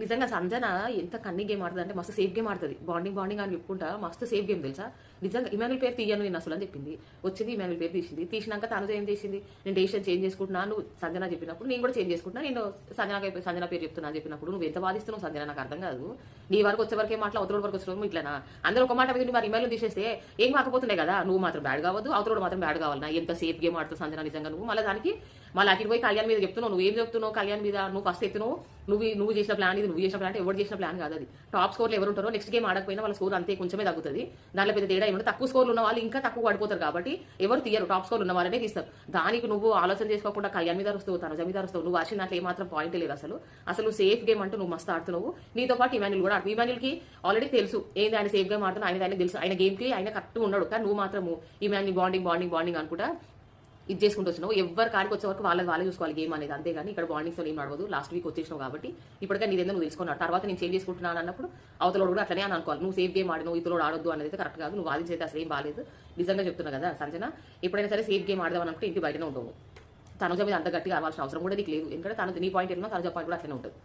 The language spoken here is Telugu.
నిజంగా సంజన ఎంత కన్నీ గేమ్ ఆడుతుంది అంటే మస్తు సేఫ్ గేమ్ ఆడుతుంది. బాండింగ్ బాండింగ్ అని చెప్పుకుంటా మస్తు సేఫ్ గేమ్ తెలుసా? నిజంగా ఇమానుల్ పేరు తీయను నేను అసలు అని చెప్పింది. వచ్చింది ఇమానుల్ పేరు తీసింది. తీసినాక తను ఏం చేసింది? నేను డెసిషన్ చేంజ్ చేసుకుంటున్నా నువ్వు సంజన చెప్పినప్పుడు నేను కూడా చేంజ్ చేసుకుంటున్నా. నేను సంజన సంజన పేరు చెప్తున్నా చెప్పినప్పుడు నువ్వు ఎంత బాధిస్తున్నావు సంజన నాకు అర్థం కాదు. నీ వరకు వచ్చే వరకే మాటలు అవతల వరకు వచ్చిన ఇట్లా అందరూ ఒక మాట మీద మరి ఇమానుల్ తీసేస్తే ఏం కాకపోతుండే కదా? నువ్వు మాత్రం బ్యాడ్ కావద్దు అవతల మాత్రం బ్యాడ్ కావాలన్నా ఎంత సేఫ్ గేమ్ ఆడుతుంది సంజన నిజంగా నువ్వు? మళ్ళీ దానికి మళ్ళీ అటు పోయి కళ్యాణ్ మీద చెప్తున్నావు నువ్వు ఏం చెప్తున్నావు కళ్యాణ్ మీద? నువ్వు ఫస్ట్ ఎత్తున్నావు నువ్వు నువ్వు చేసిన ప్లాన్ ఇది నువ్వు చేసిన ప్లాన్ ఎవరు చేసిన ప్లాన్ కాదు అది. టాప్ స్కోర్లు ఎవరు ఉంటారో నెక్స్ట్ గేమ్ ఆడకపోయినా వాళ్ళ స్కోర్ అంతే కొంచెమే తగ్గుతుంది. దాంట్లో పెద్ద తేడా ఏమంటే తక్కువ స్కోర్లు ఉన్న వాళ్ళు ఇంకా తక్కువ పడిపోతారు కాబట్టి ఎవరు తీయరు. టాప్ స్కోర్లు ఉన్న వాళ్ళనే తీస్తారు. దానికి నువ్వు ఆలోచన చేసుకోకుండా కళ్యాణ్ మీద వస్తావు తన జమీదారు వస్తావు నువ్వు వచ్చిన దాంట్లో ఏమాత్రం పాయింట్ లేదు అసలు. అసలు సేఫ్ గేమ్ అంటూ నువ్వు మస్తు ఆడుతున్నావు. నీతో పాటు ఇమాన్యుల్ కూడా ఆడుతు ఇమాన్యుల్కి ఆల్రెడీ తెలుసు ఏంది ఆయన సేఫ్ గేమ్ ఆడుతున్నా ఆయన ఆయన తెలుసు. ఆయన గేమ్కి ఆయన కరెక్ట్ ఉన్నాడు. కానీ నువ్వు మాత్రము ఇమాన్యుల్ బాండింగ్ బాండింగ్ బాండింగ్ అనుకుంటా ఇది చేసుకుంటూ వచ్చినావు. ఎవరి కాడికి వచ్చే వరకు వాళ్ళకి వాళ్ళే చూసుకోవాలి గేమ్ అనేది. అంతేగాని ఇక్కడ బాండింగ్స్ ఏం నడవదు లాస్ట్ వీక్ వచ్చేసినావు కాబట్టి ఇప్పటికే నీదేందో నువ్వు తెలుసుకున్నావు. తర్వాత నేను చేంజ్ చేసుకుంటున్నాను అన్నప్పుడు అవతలోడు కూడా అట్లనే అని అనుకోవాలి. నువ్వు సేఫ్ గేమ్ ఆడినావు ఇతరుడు ఆడొద్దు అనేది అయితే కరెక్ట్ కాదు. నువ్వు వాదించేది అసలు ఏం బాగాలేదు నిజంగా చెప్తున్నా కదా సంజన ఎప్పుడైనా సరే సేఫ్ గేమ్ ఆడదాం అనుకుంటే ఇంటి బయటనే ఉండవు తనుజ మీద అంత గట్టిగా ఆడాల్సిన అవసరం కూడా నీకు లేదు. ఎందుకంటే తను నీ పాయింట్ ఎన్నో తనుజ పాయింట్ కూడా అట్లనే ఉంటుంది.